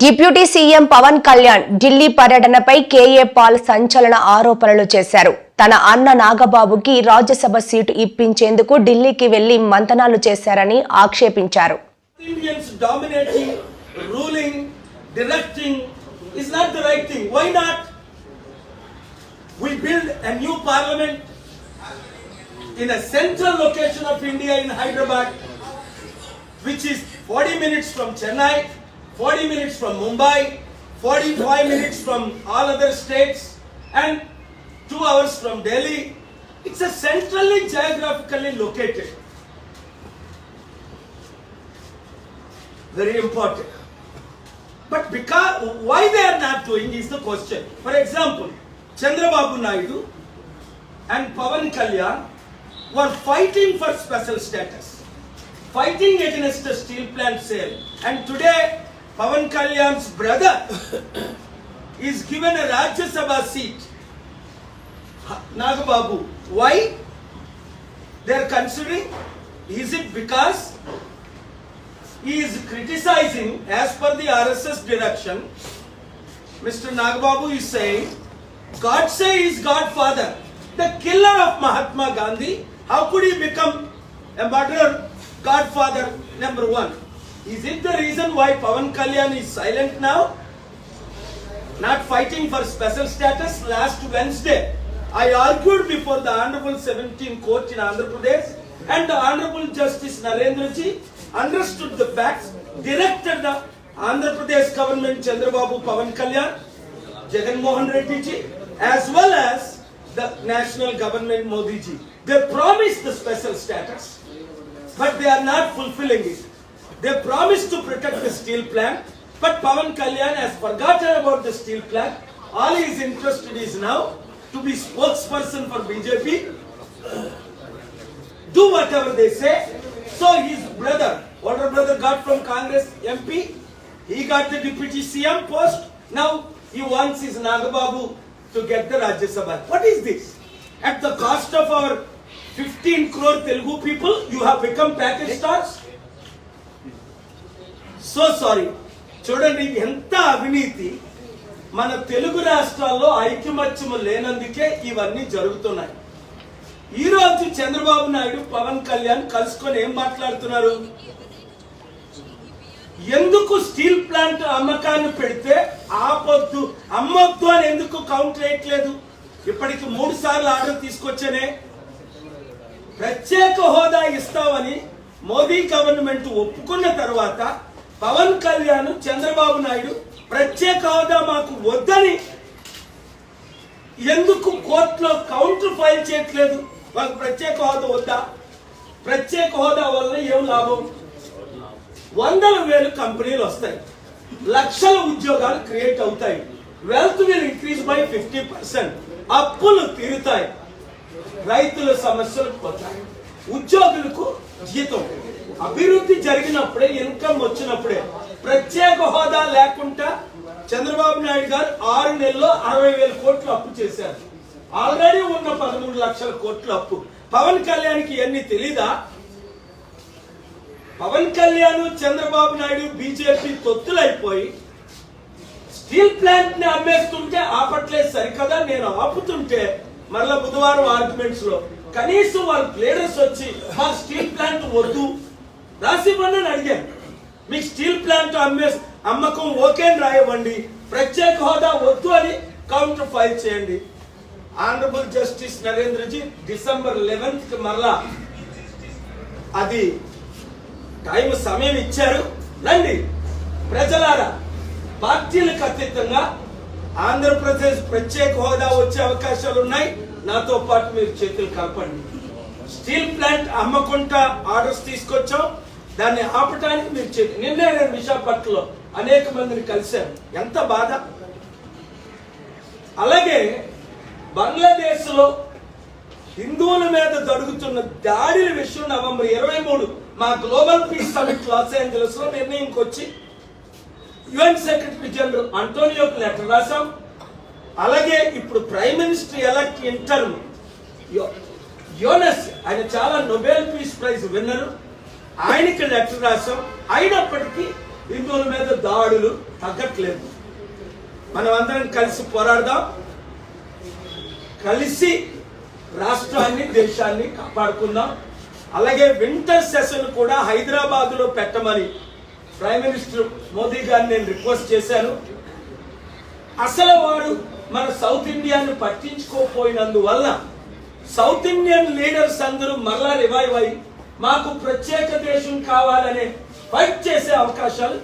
Deputy CM Pawan Kalyan Delhi పర్యటనపై KA Paul సంచలన ఆరోపణలు చేశారు. తన అన్న నాగబాబుకి రాజ్యసభ సీటు ఇప్పించేందుకు ఢిల్లీకి వెళ్ళి మంతనాలు చేశారని ఆక్షేపించారు. 40 minutes from Mumbai, 45 minutes from all other states, and 2 hours from Delhi. It's a centrally geographically located. very important. But because why they are not doing is the question. For example, Chandrababu Naidu and Pavan Kalyan were fighting for special status, fighting against the steel plant sale. And today, Pavan Kalyan's brother is given a Rajya Sabha seat. Nagababu. Why? They are considering, is it because he is criticizing as per the RSS direction. Mr. Nagbabu is saying, God say is Godfather, the killer of Mahatma Gandhi. How could he become a murderer, Godfather number one? Is it the reason why Pavan Kalyan is silent now? Not fighting for special status last Wednesday. I argued before the Honorable 17 Court in Andhra Pradesh and the Honorable Justice Narendra Ji understood the facts, directed the Andhra Pradesh government Chandrababu Pavan Kalyan, Jagan Mohan Reddy Ji, as well as the national government Modi Ji. They promised the special status, but they are not fulfilling it. They promised to protect the steel plant, but Pavan Kalyan has forgotten about the steel plant. All he is interested is now to be spokesperson for BJP do whatever they say. So his brother, older brother got from Congress MP, he got the deputy CM post. Now he wants his Nagababu to get the Rajya Sabha. What is this? At the cost of our 15 crore Telugu people, you have become package stars? So sorry చూడండి ఎంత అవినీతి. మన తెలుగు రాష్ట్రాల్లో ఐక్యమత్యము లేనందుకే ఇవన్నీ జరుగుతున్నాయి. ఈ రోజు చంద్రబాబు నాయుడు పవన్ కళ్యాణ్ కలుసుకొని ఏం మాట్లాడుతున్నారు? ఎందుకు స్టీల్ ప్లాంట్ అమ్మకాన్ని పెడితే ఆపొద్దు అమ్మొద్దు అని ఎందుకు కౌంటర్ వేయట్లేదు? ఇప్పటికి మూడు సార్లు ఆర్డర్ తీసుకొచ్చానే. ప్రత్యేక హోదా ఇస్తామని మోదీ గవర్నమెంట్ ఒప్పుకున్న తర్వాత పవన్ కళ్యాణ్ చంద్రబాబు నాయుడు ప్రత్యేక హోదా మాకు వద్దని ఎందుకు కోర్టులో కౌంటర్ ఫైల్ చేయట్లేదు? మాకు ప్రత్యేక హోదా వద్దా? ప్రత్యేక హోదా వల్ల ఏం లాభం? వందల వేలు కంపెనీలు వస్తాయి. లక్షల ఉద్యోగాలు క్రియేట్ అవుతాయి. Wealth will increase by fifty percent. అప్పులు తీరుతాయి. రైతుల సమస్యలు పోతాయి. ఉద్యోగులకు జీతం. అభివృద్ధి జరిగినప్పుడే ఇన్కమ్ వచ్చినప్పుడే ప్రత్యేక హోదా లేకుండా చంద్రబాబు నాయుడు గారు ఆరు నెలల్లో అరవై వేల కోట్లు అప్పు చేశారు. ఆల్రెడీ ఉన్న పదమూడు లక్షల కోట్లు అప్పు. పవన్ కళ్యాణ్కి ఇవన్నీ తెలీదా? పవన్ కళ్యాణ్ చంద్రబాబు నాయుడు బీజేపీ తొత్తులైపోయి స్టీల్ ప్లాంట్ని అమ్మేస్తుంటే ఆపట్లేదు సరికదా? నేను ఆపుతుంటే మరలా బుధవారం ఆర్గ్యుమెంట్స్లో కనీసం వాళ్ళ లీడర్స్ వచ్చి మా స్టీల్ ప్లాంట్ వద్దు. రాసివ్వండి అని అడిగాను. మీకు స్టీల్ ప్లాంట్ అమ్మే అమ్మకం ఓకే అని రాయవ్వండి. ప్రత్యేక హోదా వద్దు అని కౌంటర్ ఫైల్ చేయండి. ఆనరబుల్ జస్టిస్ నరేంద్రజీ డిసెంబర్ లెవెన్త్కి మరలా అది టైం సమయం ఇచ్చారు. రండి. ప్రజలారా పార్టీలకు అతీతంగా ఆంధ్రప్రదేశ్ ప్రత్యేక హోదా వచ్చే అవకాశాలు ఉన్నాయి. నాతో పాటు మీరు చేతులు కలపండి. స్టీల్ ప్లాంట్ అమ్మకుంటా ఆర్డర్స్ తీసుకొచ్చాం. దాన్ని ఆపటానికి మీరు చేతి నిన్నే నేను విశాఖపట్నంలో అనేక మందిని కలిశాను. ఎంత బాధ? అలాగే బంగ్లాదేశ్లో హిందువుల మీద జరుగుతున్న దాడుల విషయం నవంబర్ ఇరవై మూడు మా గ్లోబల్ పీస్ సమిట్ లాస్ ఏంజలస్లో నిర్ణయంకి వచ్చి యుఎన్ సెక్రటరీ జనరల్ అంటోనియోకి లెటర్ రాశాం. అలాగే ఇప్పుడు prime minister elect interim Yunus ఆయన చాలా నొబెల్ పీస్ ప్రైజ్ విన్నరు ఆయనకి లెటర్ రాశాం. అయినప్పటికీ హిందువుల మీద దాడులు తగ్గట్లేదు. మనం అందరం కలిసి పోరాడదాం. కలిసి రాష్ట్రాన్ని దేశాన్ని కాపాడుకుందాం. అలాగే వింటర్ సెషన్ కూడా హైదరాబాద్లో పెట్టమని ప్రైమ్ మినిస్టర్ మోదీ గారిని నేను రిక్వెస్ట్ చేశాను. అసలు వాడు మన సౌత్ ఇండియాను పట్టించుకోపోయినందువల్ల సౌత్ ఇండియన్ లీడర్స్ అందరూ మరలా రివైవ్ అయి మాకు ప్రత్యేక దేశం కావాలనే ఫైట్ చేసే అవకాశాలు